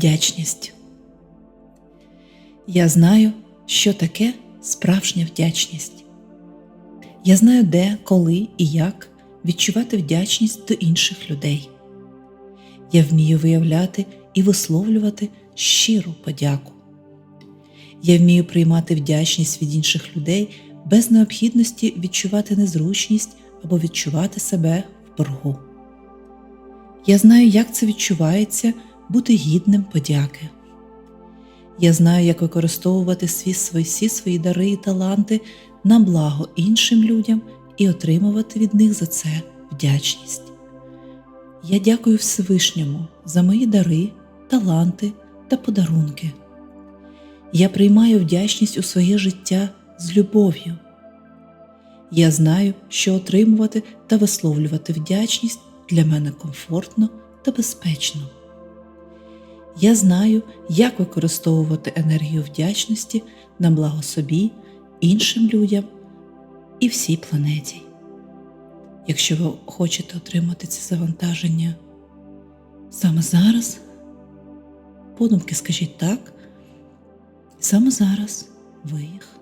Вдячність. Я знаю, що таке справжня вдячність. Я знаю, де, коли і як відчувати вдячність до інших людей. Я вмію виявляти і висловлювати щиру подяку. Я вмію приймати вдячність від інших людей без необхідності відчувати незручність або відчувати себе в боргу. Я знаю, як це відчувається бути гідним подяки. Я знаю, як використовувати всі свої дари і таланти на благо іншим людям і отримувати від них за це вдячність. Я дякую Всевишньому за мої дари, таланти та подарунки. Я приймаю вдячність у своє життя з любов'ю. Я знаю, що отримувати та висловлювати вдячність для мене комфортно та безпечно. Я знаю, як використовувати енергію вдячності на благо собі, іншим людям і всій планеті. Якщо ви хочете отримати це завантаження саме зараз, подумки скажіть так, саме зараз ви їх.